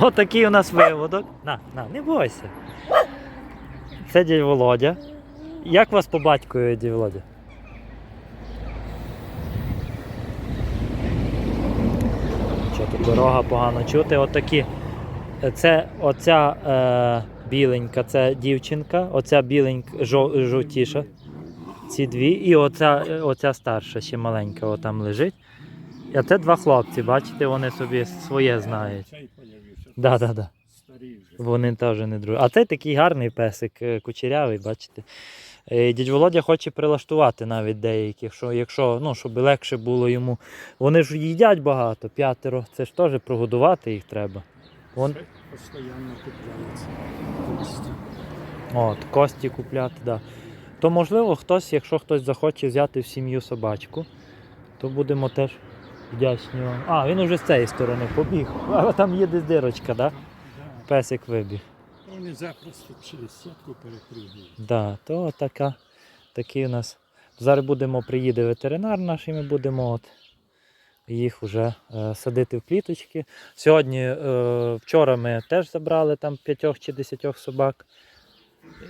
Отакий у нас виводок. На, на, не бойся. Це дядь Володя. Як вас по батькові, дядь Володя? Що тут дорога погано чути. Отакі. Це оця е, біленька, це дівчинка, оця біленька жов, жовтіша. Ці дві. І оця, оця старша, ще маленька, отам лежить. А це два хлопці, бачите, вони собі своє знають. Да, да, да. Старий вже. Вони теж не дружать. А це такий гарний песик, е, кучерявий, бачите. Е, Дядь Володя хоче прилаштувати навіть деяких, що якщо, ну, щоб легше було йому. Вони ж їдять багато, п'ятеро. Це ж теж прогодувати їх треба. Вон, Це Постійно купляється. Кості. от, кості купляти, да. То можливо хтось, якщо хтось захоче взяти в сім'ю собачку, то будемо теж вдячні вам. А, він уже з цієї сторони побіг. А там є десь дирочка, да? Да. Песик вибіг. Вони запросто через сітку перепригують. Да, то така, такий у нас. Зараз будемо, приїде ветеринар наш, і ми будемо от їх вже е, садити в кліточки. Сьогодні, е, вчора ми теж забрали там п'ятьох чи десятьох собак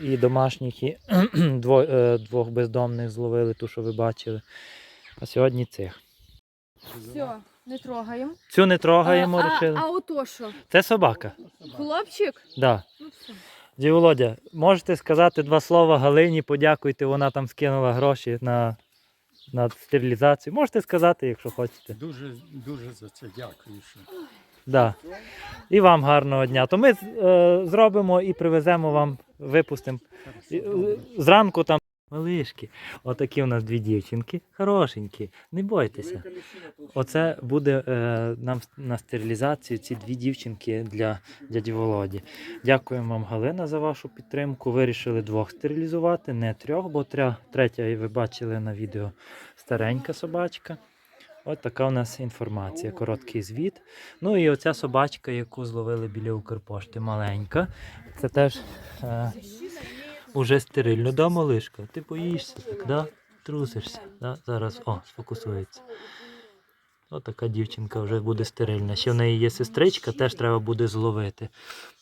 і домашніх, і дво, е, двох бездомних зловили, ту, що ви бачили. А сьогодні цих. Все, не трогаємо. Цю не трогаємо, а, рішили. а, а ото що? Це собака. Хлопчик? Да. Ну все. Володя, можете сказати два слова Галині, подякуйте, вона там скинула гроші на, на стерилізацію. Можете сказати, якщо хочете. Дуже, дуже за це дякую. Що... Да. І вам гарного дня. То ми е, зробимо і привеземо вам, випустимо. І, е, Зранку там. Малишки. Отакі у нас дві дівчинки. Хорошенькі. Не бойтеся. Оце буде е, нам на стерилізацію ці дві дівчинки для дяді Володі. Дякуємо вам, Галина, за вашу підтримку. Вирішили двох стерилізувати, не трьох, бо тря, третя, ви бачили на відео, старенька собачка. От така у нас інформація, короткий звіт. Ну і оця собачка, яку зловили біля Укрпошти, маленька. Це теж е, уже стерильно. Да, малишка? Ти боїшся так, да? Трусишся. Да? Зараз о, сфокусується. Ось така дівчинка вже буде стерильна. Ще в неї є сестричка, теж треба буде зловити.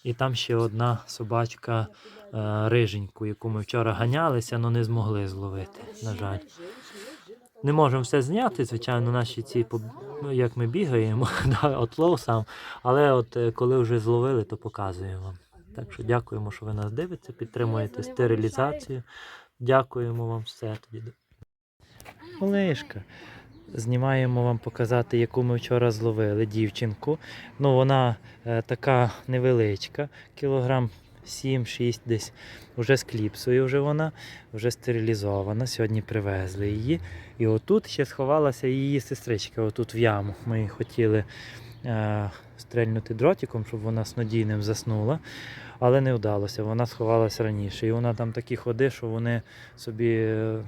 І там ще одна собачка е, риженьку, яку ми вчора ганялися, але не змогли зловити, на жаль. Не можемо все зняти, звичайно, наші ці ну, як ми бігаємо, да, отлов сам. Але от е, коли вже зловили, то показуємо вам. Так що дякуємо, що ви нас дивитеся, підтримуєте стерилізацію. Дякуємо вам все тоді. Малишка. Знімаємо вам показати, яку ми вчора зловили дівчинку. Ну, вона е, така невеличка, кілограм 7-6 десь. Вже з кліпсою вже вона, вже стерилізована. Сьогодні привезли її. І отут ще сховалася її сестричка, отут в яму. Ми хотіли стрельнути дротиком, щоб вона снодійним заснула. Але не вдалося, вона сховалася раніше. І вона там такі ходи, що вони собі е,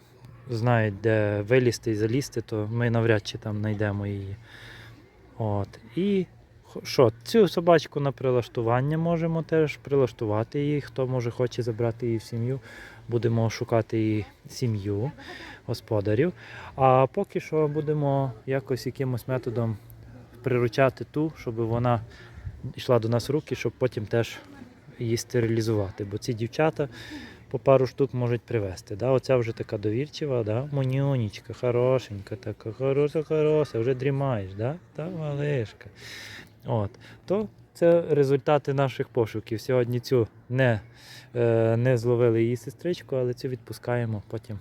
знають, де вилізти і залізти, то ми навряд чи там знайдемо її. От. І що, цю собачку на прилаштування можемо теж прилаштувати її. Хто може хоче забрати її в сім'ю, будемо шукати її сім'ю господарів. А поки що будемо якось якимось методом приручати ту, щоб вона йшла до нас в руки, щоб потім теж її стерилізувати. Бо ці дівчата по пару штук можуть привезти. Да? Оця вже така довірчива, да? монюнічка, хорошенька, така хороша, хороша, вже дрімаєш, да? Та малишка. От. То це результати наших пошуків. Сьогодні цю не, е, не зловили її сестричку, але цю відпускаємо потім.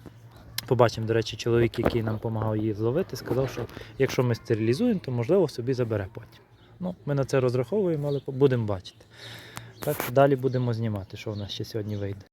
Побачимо, до речі, чоловік, який нам допомагав її зловити, сказав, що якщо ми стерилізуємо, то можливо собі забере потім. Ну, ми на це розраховуємо, але будемо бачити. Так, далі будемо знімати, що в нас ще сьогодні вийде.